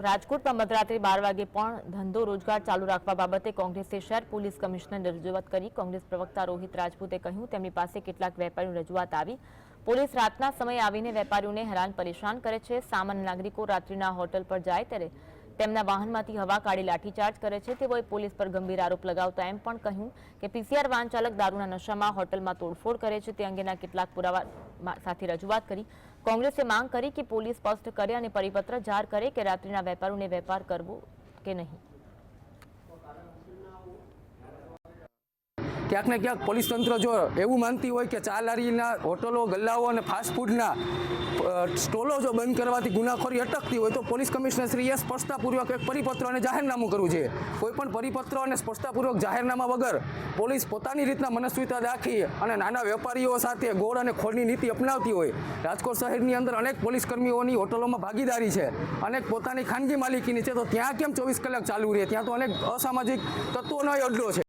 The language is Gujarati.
રાજકોટમાં મધરાત્રે બાર વાગે પણ ધંધો રોજગાર ચાલુ રાખવા બાબતે કોંગ્રેસે શહેર પોલીસ કમિશનરને રજૂઆત કરી. કોંગ્રેસ પ્રવક્તા રોહિત રાજપૂતે કહ્યું, તેમની પાસે કેટલાક વેપારીઓની રજૂઆત આવી. પોલીસ રાતના સમયે આવીને વેપારીઓને હેરાન પરેશાન કરે છે. સામાન્ય નાગરિકો રાત્રિના હોટલ પર જાય ત્યારે તેમના વાહનમાંથી હવા કાઢી લાઠીચાર્જ કરે છે. તેઓએ પોલીસ પર ગંભીર આરોપ લગાવતા એમ પણ કહ્યું કે પીસીઆર વાહન ચાલક દારૂના નશામાં હોટલમાં તોડફોડ કરે છે. તે અંગેના કેટલાક પુરાવા સાથે રજૂઆત કરી. કોંગ્રેસે માંગ કરી કે પોલીસ સ્પષ્ટ કરે અને પરિપત્ર જાહેર કરે કે રાત્રિના વેપારીઓને વેપાર કરવો કે નહીં. ક્યાંક ને ક્યાંક પોલીસ તંત્ર જો એવું માનતી હોય કે ચા લારીના હોટલો, ગલ્લાઓ અને ફાસ્ટફૂડના સ્ટોલો જો બંધ કરવાથી ગુનાખોરી અટકતી હોય તો પોલીસ કમિશનરશ્રીએ સ્પષ્ટતાપૂર્વક એક પરિપત્ર અને જાહેરનામું કરવું છે. કોઈ પણ પરિપત્ર અને સ્પષ્ટતાપૂર્વક જાહેરનામા વગર પોલીસ પોતાની રીતના મનસ્વીતા રાખી અને નાના વેપારીઓ સાથે ગોળ અને ખોળની નીતિ અપનાવતી હોય. રાજકોટ શહેરની અંદર અનેક પોલીસ કર્મીઓની હોટલોમાં ભાગીદારી છે. અનેક પોતાની ખાનગી માલિકીની છે. તો ત્યાં કેમ ચોવીસ કલાક ચાલુ રહે? ત્યાં તો અનેક અસામાજિક તત્વોનો અડ્ડો છે.